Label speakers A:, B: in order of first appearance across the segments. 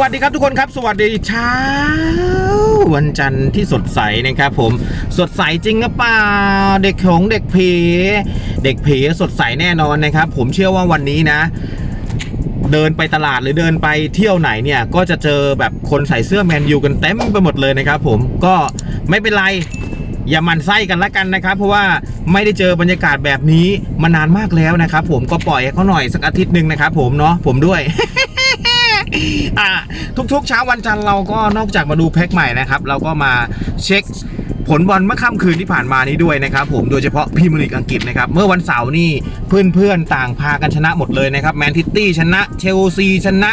A: วัสดีครับทุกคนครับ สวัสดีเช้า วันจันทร์ที่สดใสนะครับผมสดใสจริงหรือเปล่า เด็กหงเด็กผีเด็กผีสดใสแน่นอนนะครับ ผมเชื่อว่าวันนี้นะ เดินไปตลาดหรือเดินไปเที่ยวไหนเนี่ยก็จะเจอแบบคนใส่เสื้อแมนยูกันเต็มไปหมดเลยนะครับผมก็ไม่เป็นไรอย่ามันไส้กันละกันนะครับ เพราะว่าไม่ได้เจอบรรยากาศแบบนี้มานานมากแล้วนะครับ ผมก็ปล่อยเขาหน่อยสักอาทิตย์หนึ่งนะครับ ผมเนาะผมด้วย ทุกๆเช้าวันจันทร์เราก็นอกจากมาดูแพ็คใหม่นะครับ เราก็มาเช็ค ผลบอลเมื่อค่ำคืนที่ผ่านมานี้ด้วยนะครับผมโดยเฉพาะพรีเมียร์ลีกอังกฤษนะครับเมื่อวันเสาร์นี่เพื่อนๆต่างพากันชนะหมดเลยนะครับแมนซิตี้ชนะเชลซีชนะ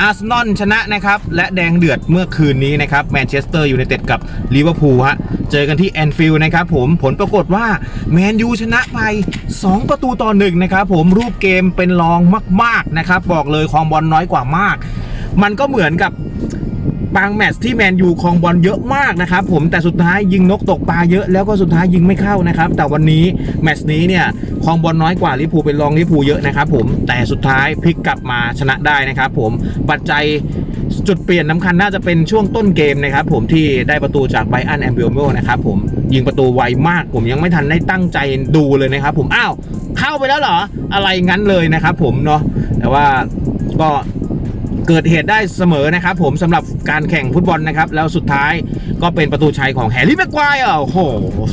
A: อาร์เซนอลชนะนะครับและแดงเดือดเมื่อคืนนี้นะครับแมนเชสเตอร์ยูไนเต็ดกับลิเวอร์พูลฮะเจอกันที่แอนฟิลด์นะครับผมผลปรากฏว่าแมนยูชนะไป 2 ประตูต่อหนึ่งนะครับผมรูปเกมเป็นรองมาก ๆนะครับ บอกเลยความบอลน้อยกว่ามาก มันก็เหมือนกับ บางแมตช์ที่แมนยูครองบอลเยอะมากนะครับผมแต่สุดท้ายยิงนกตกปลาเยอะแล้วก็สุดท้ายยิงไม่เข้านะครับ แต่วันนี้แมตช์นี้เนี่ยครองบอลน้อยกว่าลิเวอร์พูเป็นรองลิเวอร์พูเยอะนะครับผมแต่สุดท้ายพลิกกลับมาชนะได้นะครับผมปัจจัยจุดเปลี่ยนสำคัญน่าจะเป็นช่วงต้นเกมนะครับผมที่ได้ประตูจากไบอันแอมเบลโมนะครับผมยิงประตูไวมากผมยังไม่ทันได้ตั้งใจดูเลยนะครับผมอ้าวเข้าไปแล้วเหรอ อะไรงั้นเลยนะครับผมเนาะแต่ว่าก็ เกิดเหตุได้เสมอนะครับผมสำหรับการแข่งฟุตบอลนะครับ แล้วสุดท้ายก็เป็นประตูชัยของแฮร์รี่แม็กควายอะโอ้โห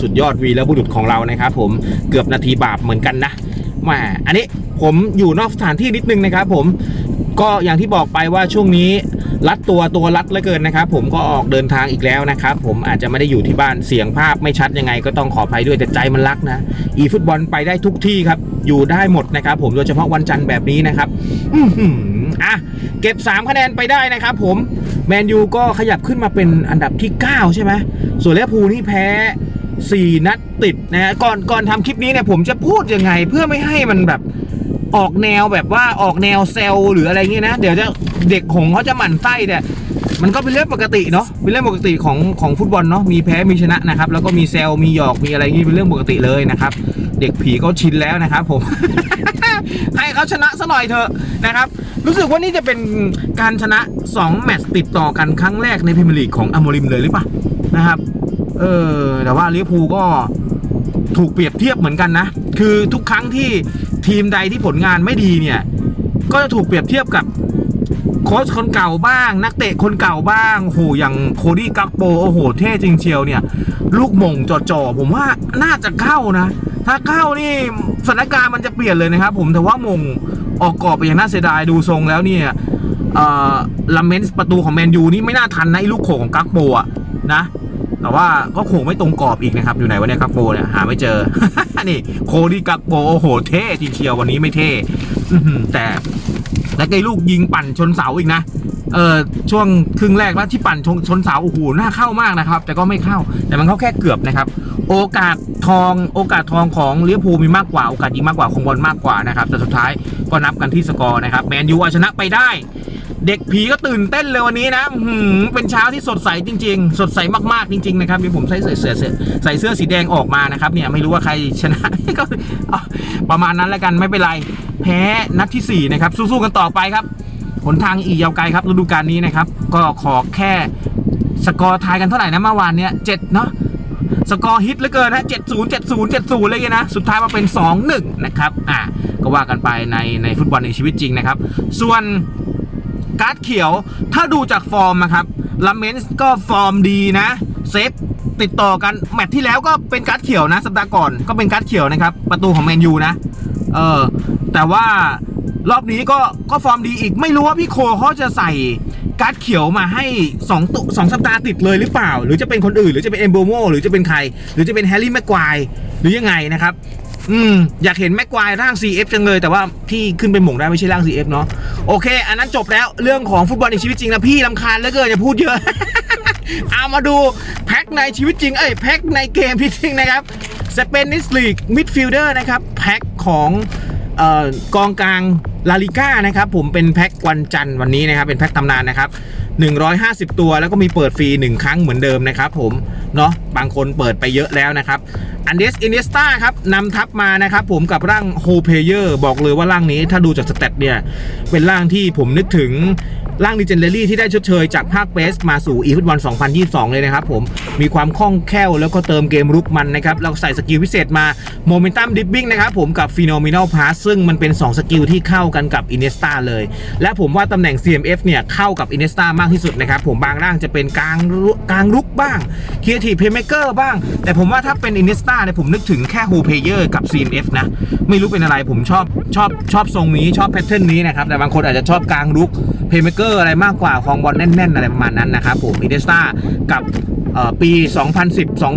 A: สุดยอดวีแล้วบุรุษของเรานะครับผมเกือบนาทีบาปเหมือนกันนะมาอันนี้ผมอยู่นอกสถานที่นิดนึงนะครับผมก็อย่างที่บอกไปว่าช่วงนี้รัดตัวตัวรัดเหลือเกินนะครับ ผมก็ออกเดินทางอีกแล้วนะครับผมอาจจะไม่ได้อยู่ที่บ้านเสียงภาพไม่ชัดยังไง ก็ต้องขออภัยด้วยแต่ใจมันรักนะ อีฟุตบอลไปได้ทุกที่ครับ อยู่ได้หมดนะครับ ผมโดยเฉพาะวันจันทร์แบบนี้นะครับ อะเก็บ 3 คะแนนไปได้นะครับผมแมนยูก็ขยับขึ้นมาเป็นอันดับที่ 9 ใช่ไหมส่วนเวอร์พูลนี่แพ้ 4 นัดติดนะฮะก่อนก่อนทำคลิปนี้เนี่ยผมจะพูดยังไงเพื่อไม่ให้มันแบบออกแนวแบบว่าออกแนวเซลหรืออะไรเงี้ยนะ เดี๋ยวจะเด็กหงเขาจะหมั่นไส้เนี่ยมันก็เป็นเรื่องปกติเนาะเป็นเรื่องปกติของของฟุตบอลเนาะมีแพ้มีชนะนะครับ แล้วก็มีเซลมีหยอกมีอะไรงี้เป็นเรื่องปกติเลยนะครับ เด็กผีก็ชินแล้วนะครับผมให้เขาชนะซะหน่อยเถอะนะครับ รู้สึกว่านี่จะเป็นการชนะ 2 แมตช์ติดต่อกันครั้งแรกในพรีเมียร์ลีกของอโมริมเลยหรือเปล่านะครับ เออ แต่ว่าลิเวอร์พูลก็ถูกเปรียบเทียบเหมือนกันนะ คือทุกครั้งที่ทีมใดที่ผลงานไม่ดีเนี่ย ก็จะถูกเปรียบเทียบกับโค้ชคนเก่าบ้าง นักเตะคนเก่าบ้างโอ้โหอย่างโคดี้กักโปโอ้โหเท่จริงเชียวเนี่ย ลูกมงจ่อๆผมว่าน่าจะเข้านะ ถ้าเข้านี่สถานการณ์มันจะเปลี่ยนเลยนะครับ ผมแต่ว่ามง ออกกรอบไปอย่างน่าเสียดายดูทรงแล้วเนี่ยเอ่อลาเมนส์ประตูของแมนยูนี่ไม่น่าทันนะไอ้ลูกโขงของกักโปอะนะแต่ว่าก็โขงไม่ตรงกรอบอีกนะครับ อยู่ไหนวะเนี่ยกักโปเนี่ยหาไม่เจอ นี่โคดีกักโปโอ้โหเท่จริงเชียววันนี้ไม่เท่แต่แล้วไอ้ลูกยิงปั่นชนเสาอีกนะ เออช่วงครึ่งแรกว่าที่ปั่นชนชนเสาโอ้โหน่าเข้ามากนะครับ แต่ก็ไม่เข้า แต่มันเข้าแค่เกือบนะครับ โอกาสทองโอกาสทองของลิเวอร์พูมีมากกว่าโอกาสยิงมากกว่าคงบอลมากกว่านะครับแต่สุดท้ายก็นับกันที่สกอร์นะครับแมนยูเอาชนะไปได้ เด็กผีก็ตื่นเต้นเลยวันนี้นะหือเป็นเช้าที่สดใสจริง ๆ สดใสมากๆจริงๆนะครับมีผมใส่เสื้อเสื้อเสื้อใส่เสื้อสีแดงออกมานะครับเนี่ยไม่รู้ว่าใครชนะก็ประมาณนั้นแล้วกันไม่เป็นไรแพ้นัดที่สี่นะครับสู้ๆกันต่อไปครับ หนทางอีกยาวไกลครับฤดูกาลนี้นะครับ ก็ขอแค่สกอร์ทายกันเท่าไหร่นะเมื่อวานเนี้ยเจ็ดเนาะสกอร์ฮิตเหลือเกินนะเจ็ดศูนย์เจ็ดศูนย์เจ็ดศูนย์เลยนะ สุดท้ายมาเป็นสองหนึ่งนะครับ อะก็ว่ากันไปในในฟุตบอลในชีวิตจริงนะครับ ส่วนการ์ดเขียวถ้าดูจากฟอร์มนะครับลาเมนส์ก็ฟอร์มดีนะเซฟติดต่อกันแมตช์ที่แล้วก็เป็นการ์ดเขียวนะสัปดาห์ก่อนก็เป็นการ์ดเขียวนะครับ ประตูของแมนยูนะ เออแต่ว่า รอบนี้ก็ก็ฟอร์มดีอีกไม่รู้ว่าพี่โคเขาจะใส่การ์ดเขียวมาให้2ตุสองสัปดาห์ติดเลยหรือเปล่า หรือจะเป็นคนอื่น หรือจะเป็นเอมโบโมหรือจะเป็นใคร หรือจะเป็นแฮร์รี่แม็กควายหรือยังไงนะครับ อืม อยากเห็นแม็กควายร่าง CF จังเลย แต่ว่าพี่ขึ้นไปหม่งได้ไม่ใช่ร่าง CF เนาะโอเค อันนั้นจบแล้วเรื่องของฟุตบอลในชีวิตจริงนะพี่ลำคาญเหลือเกินอย่าพูดเยอะเอามาดูแพ็คในชีวิตจริงเอ้ยแพ็คในเกมที่จริงนะครับสเปนิสลีกมิดฟิลเดอร์นะครับแพ็คของ กองกลางลาลิก้านะครับผมเป็นแพ็ควันจันทร์วันนี้นะครับเป็นแพ็คตำนานนะครับ150 ตัวแล้วก็มีเปิดฟรี 1 ครั้งเหมือนเดิมนะครับผมเนาะบางคนเปิดไปเยอะแล้วนะครับอันเดสอินเดสตาครับนำทัพมานะครับผมกับร่างโฮเพเยอร์บอกเลยว่าร่างนี้ถ้าดูจากสเตตเนี่ยเป็นร่างที่ผมนึกถึง ร่างดิเจนเ a รี่ที่ได้ชดเชยจากภาคเบสมาสู่อีฟุตบอล 2022 เลยนะครับผม มีความคล่องแคล่วแล้วก็เติมเกมรุกมันนะครับแล้วใส่สกิลพิเศษมาโมเมนตัมดิ p บิ้งนะครับผมกับฟีโนมิน a ลพาสซึ่งมันเป็น 2 สกิลที่เข้ากันกับอินเนสตาเลย และผมว่าตำแหน่ง CMF เนี่ยเข้ากับอินเนสตามากที่สุดนะครับผมบางร่างจะเป็นกลางกลางรุกบ้าง c r e a t i v e Playmaker บ้าง แต่ผมว่าถ้าเป็นอินเนสตาเนี่ยผมนึกถึงแค่ Who Player กับ CMF นะไม่รู้เป็นอะไรผมชอบชอบชอบทรงนี้ชอบแพทเทิร์นนี้นะครับแต่บางคนอาจจะชอบกลางรุก Playmaker อะไรมากกว่าคลองบอลแน่นๆ อะไรประมาณนั้นนะครับผมอินเนสตากับเอ่อปี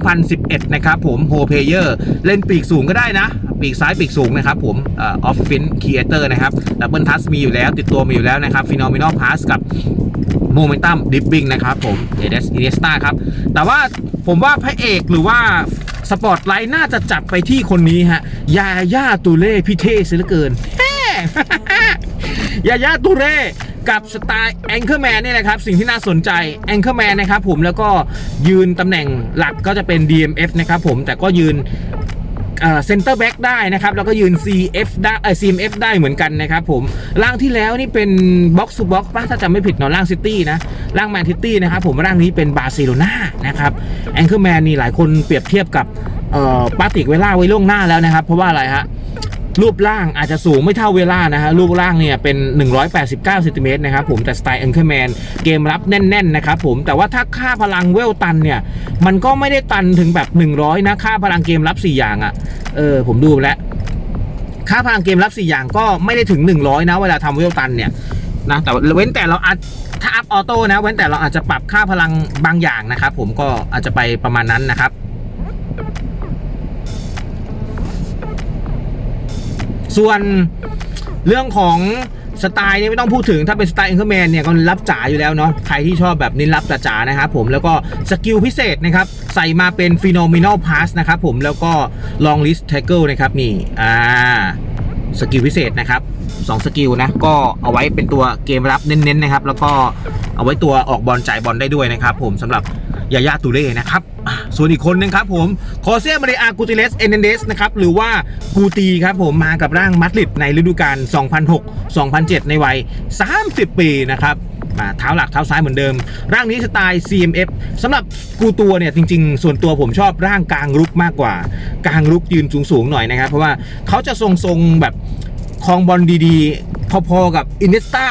A: 2010-2011 นะครับผมโฮเพเยอร์เล่นปีกสูงก็ได้นะ ปีกซ้ายปีกสูงนะครับผมออฟฟินครีเอเตอร์นะครับดับเบิลทัสมีอยู่แล้ว ติดตัวมีอยู่แล้วนะครับฟิโนมินอลพาสกับโมเมนตัมดิ p บิ้งนะครับผมเอเดสอินเนสตาครับ แต่ว่าผมว่าพระเอกหรือว่าสปอตไลท์น่าจะจับไปที่คนนี้ฮะ ยาย่าตูเล่พี่เท่เสียเหลือเกินแฮ่ยาย่าตูเล่ กับสไตล์แองเกอร์แมนเนี่ยนะครับ สิ่งที่น่าสนใจแองเกอร์แมนนะครับผมแล้วก็ยืนตำแหน่งหลักก็จะเป็น DMF นะครับผมแต่ก็ยืนเซนเตอร์แบ็กได้นะครับ แล้วก็ยืน CF ได้เออ CMF ได้เหมือนกันนะครับผมร่างที่แล้วนี่เป็นบ็อกซ์ o บ็อกซ์ป่ะถ้าจำไม่ผิดเนาะร่างซิตี้นะร่างแมนซิตี้นะครับผมร่างนี้เป็นบาร์เซโลนานะครับแองเกอร์แมนนี่หลายคนเปรียบเทียบกับเอ่อปาติกเวล่าไว้ล่วงหน้าแล้วนะครับ เพราะว่าอะไรฮะ รูปร่างอาจจะสูงไม่เท่าเวลานะฮะรูปร่างเนี่ยเป็น 189เซนติเมตรนะครับผมแต่สไตล์ a องเ r อร์แมนเกมรับแน่นๆนะครับผมแต่ว่าถ้าค่าพลังเวลตันเนี่ยมันก็ไม่ได้ตันถึงแบบ 100 นะค่าพลังเกมรับ 4 อย่างอะ่ะเออผมดูแล้วค่าพลังเกมรับ 4 อย่างก็ไม่ได้ถึง 100 นะเวลาทำเวลตันเนี่ยนะแต่เว้นแต่เราอาจถ้าอัพออโต้นะเว้นแต่เราอาจจะปรับค่าพลังบางอย่างนะครับผมก็อาจจะไปประมาณนั้นนะครับ ส่วนเรื่องของสไตล์เนี่ยไม่ต้องพูดถึงถ้าเป็นสไตล์เอ็นเ r อร์แมนเนี่ยก็รับจ๋าอยู่แล้วเนาะใครที่ชอบแบบนี้รับจ๋าๆนะครับผมแล้วก็สกิลพิเศษนะครับ ใส่มาเป็น Phenomenal Pass นะครับผมแล้วก็ Long List Tackle นะครับนี่อ่าสกิลพิเศษนะครับ2สกิลนะก็เอาไว้เป็นตัวเกมรับเน้นๆนะครับ แล้วก็เอาไว้ตัวออกบอลจ่ายบอลได้ด้วยนะครับผมสำหรับ ยายาตูเล่นะครับ ส่วนอีกคนหนึงครับผมคอเซียมาเรอากูติเลสเอเนเดสนะครับหรือว่ากูตีครับผมมากับร่างมัดริดในฤดูกาล 2006-2007 ในวัย 30 ปีนะครับมาเท้าหลักเท้าซ้ายเหมือนเดิม ร่างนี้สไตล์ CMF สำหรับกูตัวเนี่ยจริง ๆ ส่วนตัวผมชอบร่างกลางรุกมากกว่ากลางรุกยืนสูงๆหน่อยนะครับ เพราะว่าเขาจะทรงๆแบบ คลองบอลดีๆ พอๆกับอินเนสตา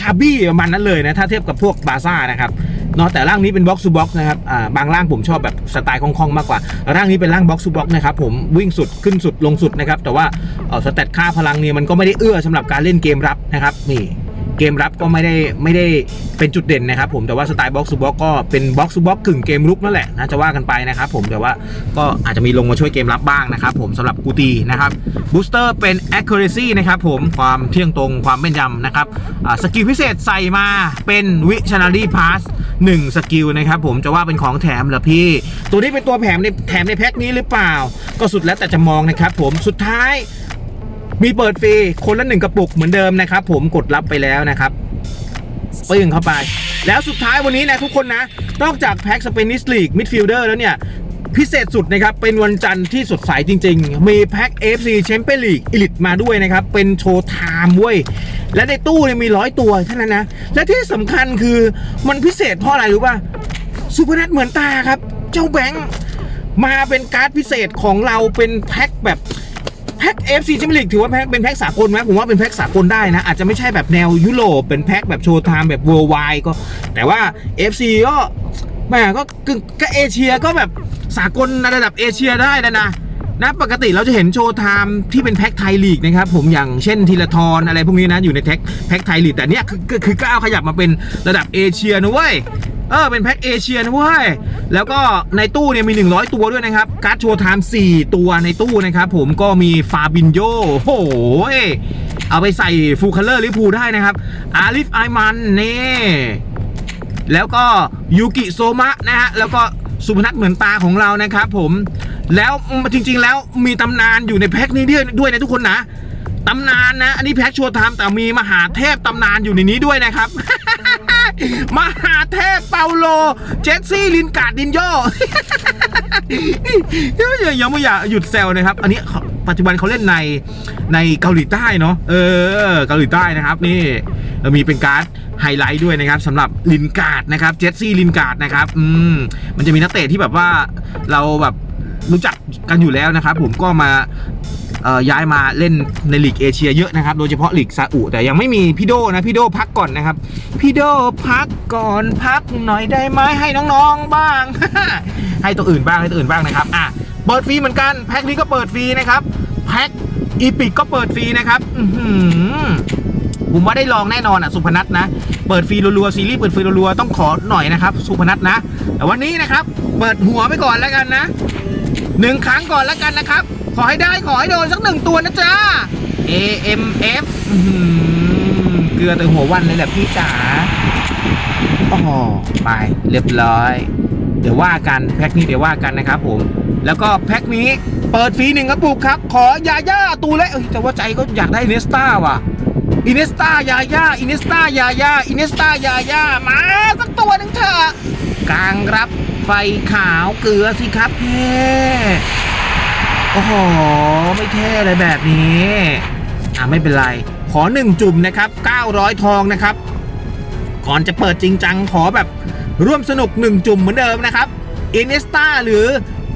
A: ชาบี้ประมาณนั้นเลยนะถ้าเทียบกับพวกบาซ่านะครับเนาะแต่ร่างนี้เป็นบ็อกซ์ o บ็อกซ์นะครับอ่าบางร่างผมชอบแบบสไตล์คล่องๆมากกว่า ร่างนี้เป็นร่างบ็อกซ์ o บ็อกซ์นะครับผมวิ่งสุดขึ้นสุดลงสุดนะครับแต่ว่าเออสเตตค่าพลังเนี่ยมันก็ไม่ได้เอื้อสำหรับการเล่นเกมรับนะครับนี่ เกมรับก็ไม่ได้ไม่ได้เป็นจุดเด่นนะครับผมแต่ว่าสไตล์บ็อกซ์บ็อกก็เป็นบ็อกซ์บ็อกกึ่งเกมรุกนั่นแหละนะจะว่ากันไปนะครับผมแต่ว่าก็อาจจะมีลงมาช่วยเกมรับบ้างนะครับผมสำหรับกูตีนะครับบูสเตอร์เป็น accuracy นะครับผมความเที่ยงตรงความแม่นยำนะครับสกิลพิเศษใส่มาเป็น visionary pass 1สกิลนะครับผมจะว่าเป็นของแถมเหรอพี่ ตัวนี้เป็นตัวแถมในแถมในแพ็คนี้หรือเปล่า ก็สุดแล้วแต่จะมองนะครับผมสุดท้าย มีเปิดฟรีคนละหนึ่งกระปุกเหมือนเดิมนะครับผมกดรับไปแล้วนะครับปึ้งเข้าไป แล้วสุดท้ายวันนี้นะทุกคนนะ นอกจากแพ็กสเปนิสลีกมิดฟิลเดอร์แล้วเนี่ย พิเศษสุดนะครับ เป็นวันจันทร์ที่สดใสจริง ๆ มีแพ็ก AFC Champions League Elite มาด้วยนะครับ เป็นโชว์ไทม์เว้ย และในตู้เนี่ยมีร้อยตัวเท่านั้นนะ และที่สำคัญคือมันพิเศษเพราะอะไรรู้ป่ะสุพนัทเหมือนตาครับ เจ้าแบงค์มาเป็นการ์ดพิเศษของเราเป็นแพ็คแบบ แพ็ค FC แชมเปี้ยนลีกถือว่าแพ็คเป็นแพ็คสากลไหมผมว่าเป็นแพ็คสากลได้นะ อาจจะไม่ใช่แบบแนวยุโรปเป็นแพ็คแบบโชว์ไทม์แบบเวิร์ไวก็ แต่ว่า FC ก็แหมก็กึ่งก็เอเชียก็แบบสากลในระดับเอเชียได้แล้วนะนะปกติเราจะเห็นโชว์ไทม์ที่เป็นแพ็คไทยลีกนะครับผมอย่างเช่นทีละทอนอะไรพวกนี้นะอยู่ในแพ็คแพ็คไทยลีกแต่เนี้ยคือคือคือก้าวขยับมาเป็นระดับเอเชียนะเว้ย เออเป็นแพ็คเอเชียนะเว้ยแล้วก็ในตู้เนี่ยมี 100 ตัวด้วยนะครับการ์ดโชว์ไทม์4ตัวในตู้นะครับผมก็มีฟาบินโยโอ้โหเอาไปใส่ฟูลคัลเลอร์ลิพูได้นะครับ อาลิฟไอมันนี่แล้วก็ยูกิโซมะนะฮะแล้วก็สุพนัทเหมือนตาของเรานะครับผมแล้วจริง ๆ แล้วมีตำนานอยู่ในแพ็คนี้ด้วยด้วยนะทุกคนนะตำนานนะ อันนี้แพ็คชัวร์ไทม์แต่มีมหาเทพตำนานอยู่ในนี้ด้วยนะครับ มหาเทพเปาโล เจสซี่ลินการ์ดดินโยยังยังไม่อยากหยุดแซวนะครับ อันนี้ปัจจุบันเขาเล่นในในเกาหลีใต้เนาะเออเกาหลีใต้นะครับนี่เรามีเป็นการ์ดไฮไลท์ด้วยนะครับสำหรับลินการ์ดนะครับเจสซี่ลินการ์ดนะครับอืมมันจะมีนักเตะที่แบบว่าเราแบบรู้จักกันอยู่แล้วนะครับผมก็มา ย้ายมาเล่นในลีกเอเชียเยอะนะครับ โดยเฉพาะลีกซาอุแต่ยังไม่มีพี่โดนะพี่โดพักก่อนนะครับ พี่โดพักก่อนพักหน่อยได้ไหมให้น้องๆบ้าง ให้ตัวอื่นบ้างให้ตัวอื่นบ้างนะครับอะเปิดฟรีเหมือนกันแพ็คนี้ก็เปิดฟรีนะครับแพ็คอีพิกก็เปิดฟรีนะครับอื้อหือผมว่าได้ลองแน่นอนอะสุพนัทนะ เปิดฟรีรัวๆซีรีส์เปิดฟรีรัวๆต้องขอหน่อยนะครับ สุพนัทนะแต่วันนี้นะครับ เปิดหัวไปก่อนแล้วกันนะหนึ่งครั้งก่อนแล้วกันนะครับ ขอให้ได้ขอให้โดนสักหนึ่งตัวนะจ๊ะ AMF เกลือแต่หัววันเลยแหละพี่จ๋าโอ้โหไปเรียบร้อย เดี๋ยวว่ากันแพ็คนี้เดี๋ยวว่ากันนะครับผม แล้วก็แพ็คนี้เปิดฟรีหนึ่งกระปุกครับ ขอยาย่าตูเละเอ้ยแต่ว่าใจก็อยากได้อินเนสตาว่ะอินเนสตายาย่าอินเนสตายาย่าอินเนสตายาย่ามาสักตัวหนึ่งเถอะกลางรับไฟขาวเกลือสิครับเพ่ โอ้โห ไม่เท่เลยแบบนี้ อะไม่เป็นไร ขอหนึ่งจุ่มนะครับ 900 ทองนะครับ ก่อนจะเปิดจริงจังขอแบบร่วมสนุกหนึ่งจุ่มเหมือนเดิมนะครับอินเนสตาหรือ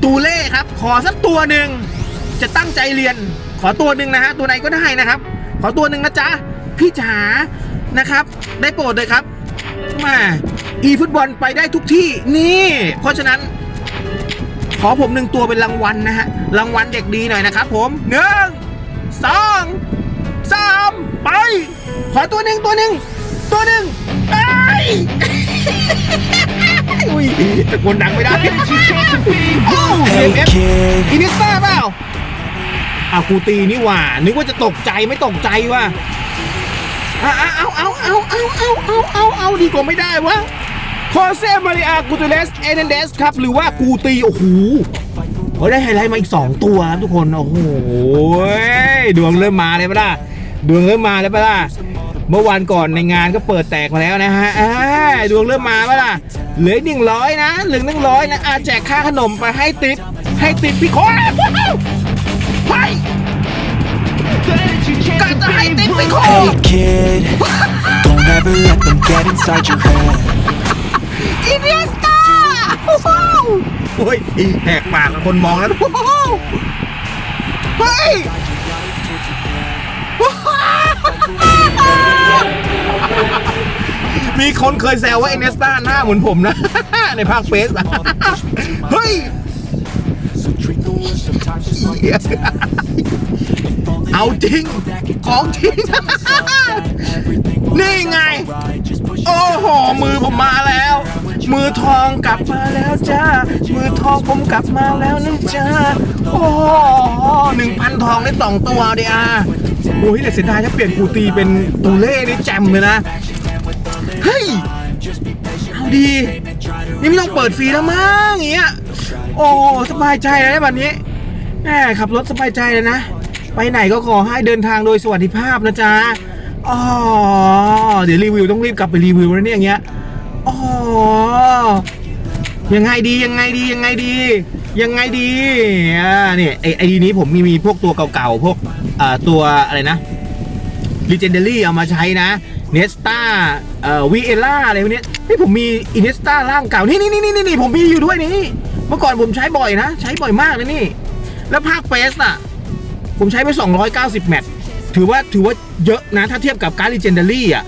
A: ตูเล่ครับ ขอสักตัวหนึ่ง จะตั้งใจเรียน ขอตัวหนึ่งนะฮะ ตัวไหนก็ได้นะครับ ขอตัวหนึ่งนะจ๊ะ พี่จ๋า นะครับ ได้โปรดเลยครับ มา อีฟุตบอลไปได้ทุกที่ นี่ เพราะฉะนั้น อผมหนึ่งตัวเป็นรางวัลนะฮะ รางวัลเด็กดีหน่อยนะครับผมหนึ่งสองสามไป ขอตัวหนึ่งตัวหนึ่งตัวหนึ่งไปอุ้ยตะโกนดังไม่ได้โอ้เอ
B: Hey
A: ฟอินิสตาเปล่าอากูตีนี่หว่า นึกว่าจะตกใจไม่ตกใจว่ะเอาเอาเอาเอาเอาเอาเอาเอาเอาดีกว่าไม่ได้วะ คอเซมาริอากูตูเลสเอเนเดสครับ หรือว่ากูตี โอ้โหเฮ้ยได้ไฮไลท์มาอีก 2 ตัวครับทุกคน โอ้โหดวงเริ่มมาเลยปะล่ะดวงเริ่มมาแล้วปะล่ะเมื่อวันก่อนในงานก็เปิดแตกมาแล้วนะฮะดวงเริ่มมาปะล่ะเหลือหนึ่งร้อยนะเหลือหนึ่งร้อยนะอาแจกค่าขนมไปให้ติปให้ติปพี่โค้ดไปก็จะให้ติปพี่โค้ด อินเนสตาโอ้ยแหกปากกับคนมองแล้วโอ้โหเฮ้ยมีคนเคยแซวว่าเอเนสตาหน้าเหมือนผมนะ ในภาคเฟซอะเฮ้ยเอาจริง ของจริง นี่ไง โอ้โห มือผมมาแล้ว มือทองกลับมาแล้วจ้า มือทองผมกลับมาแล้วนะจ้า โอ้หนึ่งพันทองได้สองตัวเดียโอ้ยแต่เสียดายถ้าเปลี่ยนกูตีเป็นตูเล่นี่แจมเลยนะ เฮ้ย เอาดี นี่ไม่ต้องเปิดฟรีแล้วมั้งอย่างเงี้ย โอ้สบายใจเลยนะแบบนี้แหมขับรถสบายใจเลยนะ ไปไหนก็ขอให้เดินทางโดยสวัสดิภาพนะจ๊ะอ๋อเดี๋ยวรีวิวต้องรีบกลับไปรีวิวแล้วเนี่ยอย่างเงี้ย ยังไงดียังไงดียังไงดี ยังไงดีอ่าเนี่ยไอไอดีนี้ผมมีมีพวกตัวเก่าๆ พวกอ่าตัวอะไรนะ Legendary เอามาใช้นะเนสตาเอ่อวีเอล่าอะไรพวกนี้นี่ผมมีอินเนสตาร่างเก่านี่นี่นี่นี่นี่ผมมีอยู่ด้วยนี่เมื่อก่อนผมใช้บ่อยนะ ใช้บ่อยมากเลยนี่ แล้วภาคเฟสอะ ผมใช้ไป 290 แมตช์ถือว่าถือว่าเยอะนะ ถ้าเทียบกับการ์ด Legendary อะ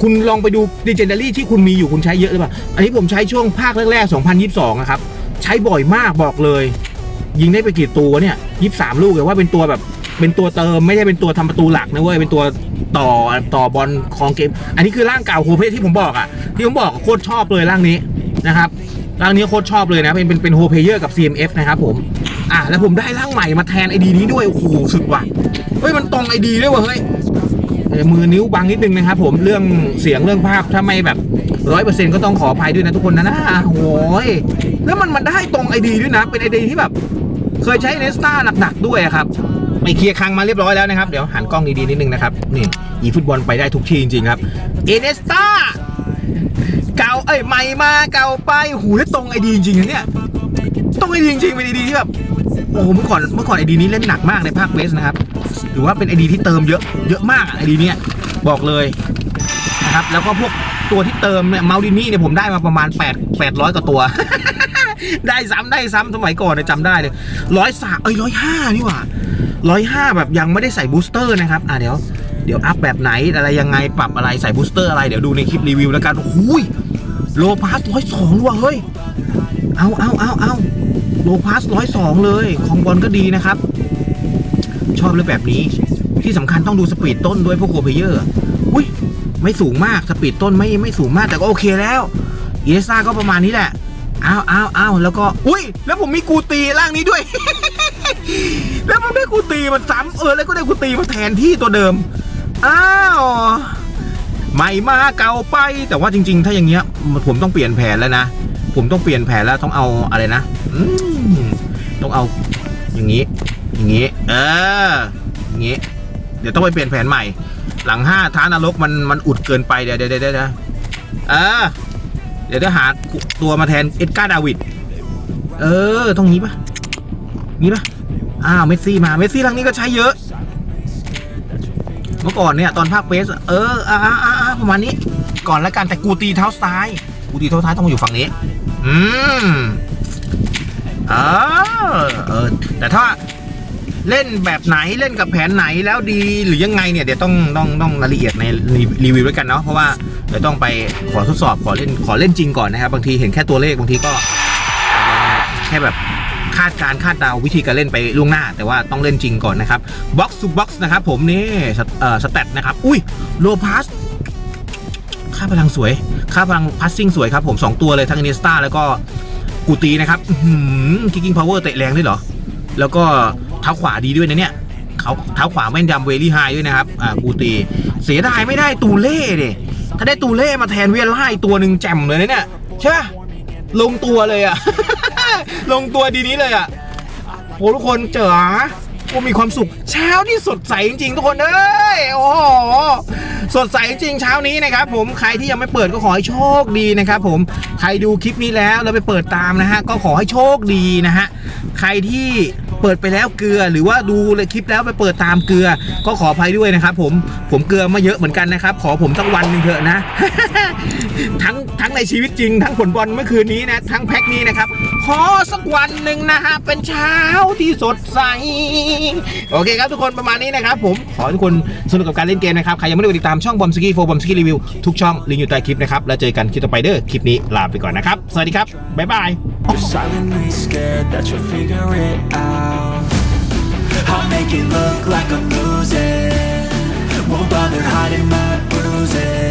A: คุณลองไปดู Legendary ที่คุณมีอยู่คุณใช้เยอะหรือเปล่า อันนี้ผมใช้ช่วงภาคแรกๆ 2022นะครับ ใช้บ่อยมากบอกเลย ยิงได้ไปกี่ตัวเนี่ย23ลูกแต่ว่าเป็นตัวแบบเป็นตัวเติมไม่ใช่เป็นตัวทำประตูหลักนะเว้ยเป็นตัวต่อต่อบอลคองเกม อันนี้คือร่างเก่าโคเพที่ผมบอกอะ ที่ผมบอกโคตรชอบเลยร่างนี้นะครับร่างนี้โคตรชอบเลยนะเป็นเป็นเป็นโฮเพเยอร์กับ CMF นะครับผมอะแล้วผมได้ร่างใหม่มาแทนไอดีนี้ด้วยโอ้โหสุดว่ะเฮ้ยมันตรงไอดีด้วยว่ะเฮ้ย มือนิ้วบังนิดนึงนะครับผมเรื่องเสียงเรื่องภาพถ้าไม่แบบร้อยเปอร์เซ็นต์ก็ต้องขออภัยด้วยนะทุกคนนะนะโอ้ยแล้วมันมันได้ตรงไอดีด้วยนะ เป็นไอดีที่แบบ เคยใช้เนสตาหนักๆด้วยครับไปเคลียร์คังมาเรียบร้อยแล้วนะครับ เดี๋ยวหันกล้องดีๆนิดนึงนะครับ นี่อีฟุตบอลไปได้ทุกที่จริงๆครับเอเนสตาเก่าเอ้ยใหม่มาเก่าไปหูแล้วตรงไอดีจริงๆเนี่ยต้องไอดีจริงๆเป็นไอดีที่แบบ โอ้โหเมื่อก่อนเมื่อก่อนไอดีนี้เล่นหนักมากในภาคเวสนะครับหรือว่าเป็นไอดีที่เติมเยอะเยอะมากไอดีเนี้ยบอกเลยนะครับแล้วก็พวกตัวที่เติมเนี่ยมาดินี่เนี่ยผมได้มาประมาณ 8 800กว่าตัว ได้ซ้ำได้ซ้ำสมัยก่อนเนี่ยจำได้เลยร้อยสามเอ้ยร้อยห้านี่หว่าร้อยห้าแบบยังไม่ได้ใส่บูสเตอร์นะครับอะเดี๋ยวเดี๋ยวอัพแบบไหนอะไรยังไงปรับอะไรใส่บูสเตอร์อะไรเดี๋ยวดูในคลิปรีวิวแล้วกันโอ้ยโลพาสร้อยสองว่ะเฮ้ยเอาเอาเอาเอา โลพาสร้อยสองเลยของบอลก็ดีนะครับ ชอบเลยแบบนี้ ที่สำคัญต้องดูสปีดต้นด้วยพวกโคเพเยอร์อุ้ยไม่สูงมากสปีดต้นไม่ไม่สูงมากแต่ก็โอเคแล้วเอซ่าก็ประมาณนี้แหละเอาเอาเอาแล้วก็ อุ้ย แล้วผมมีกูตีร่างนี้ด้วย แล้วมันได้กูตีมันซ้ำเออ แล้วก็ได้กูตีมาแทนที่ตัวเดิม อ้าวใหม่มาเก่าไป แต่ว่าจริง ๆ ถ้าอย่างเงี้ยผมต้องเปลี่ยนแผนแล้วนะ ผมต้องเปลี่ยนแผนแล้วต้องเอาอะไรนะต้องเอาอย่างนี้ อย่างนี้ เออ อย่างนี้ เดี๋ยวต้องไปเปลี่ยนแผนใหม่ หลังห้าท้านรกมันมันอุดเกินไปเดี๋ยวเดี๋ยวเดี๋ยวเดี๋ยวเออ เดี๋ยวจะหาตัวมาแทนเอ็ดการ์ดาวิด เออต้องงี้ปะงี้ปะอ้าวเมสซี่มา เมสซี่ครั้งนี้ก็ใช้เยอะ เมื่อก่อนเนี่ยตอนภาคเฟสเอออ่าอ่าอ่าประมาณนี้ ก่อนแล้วกันแต่กูตีเท้าซ้าย กูตีเท้าซ้ายต้องอยู่ฝั่งนี้ อืมเออเออ แต่ถ้าเล่นแบบไหนเล่นกับแผนไหนแล้วดีหรือยังไงเนี่ยเดี๋ยวต้องต้องต้องรายละเอียดในรีวิวด้วยกันเนาะเพราะว่าเดี๋ยวต้องไปขอทดสอบขอเล่นขอเล่นจริงก่อนนะครับ บางทีเห็นแค่ตัวเลขบางทีก็แค่แบบคาดการคาดเดาวิธีการเล่นไปล่วงหน้า แต่ว่าต้องเล่นจริงก่อนนะครับบ็อกซ์บ็อกซ์นะครับผมนี่สเอ่อสแตทนะครับ อุ้ยโลพาสาพลังสวย ค่าพลังพัสซิ่งสวยครับผม 2 ตัวเลยทั้งอินสตาแล้วก็กูตีนะครับคิกกิ้งพาวเวอร์เตะแรงด้วยเหรอ แล้วก็เท้าขวาดีด้วยนะเนี่ยเขาเท้าขวาแม่นยำเวลี่ไฮด้วยนะครับ อ่ากูตี เสียดายไม่ได้ตูเล่เดถ้าได้ตูเล่มาแทนเวียล่ตัวหนึ่งแจ่มเลยนะเนี่ยใช่ปะลงตัวเลยอะลงตัวดีนี้เลยอะโหทุกคนเจ๋อ กูมีความสุข เช้านี่สดใสจริงๆ ทุกคนเอ้ยโอ้โหสดใสจริงเช้านี้นะครับผมใครที่ยังไม่เปิดก็ขอให้โชคดีนะครับผมใครดูคลิปนี้แล้วแล้วไปเปิดตามนะฮะก็ขอให้โชคดีนะฮะใครที่เปิดไปแล้วเกลือหรือว่าดูเลยคลิปแล้วไปเปิดตามเกลือ ก็ขออภัยด้วยนะครับผมผมเกลือมาเยอะเหมือนกันนะครับ ขอผมสักวันหนึ่งเถอะนะ ทั้งทั้งในชีวิตจริง ทั้งผลบอลเมื่อคืนนี้นะทั้งแพ็คนี้นะครับ ขอสักวันหนึ่งนะฮะ เป็นเช้าที่สดใส โอเคครับทุกคนประมาณนี้นะครับผม ขอทุกคนสนุกกับการเล่นเกมนะครับ ใครยังไม่ได้ติดตามช่องบอมสกี้โฟบอมสกี้รีวิวทุกช่องลิงก์อยู่ใต้คลิปนะครับ แล้วเจอกันคลิปต่อไปเด้อคลิปนี้ลาไปก่อนนะครับ สวัสดีครับ บ๊ายบาย
B: Won't bother hiding my bruises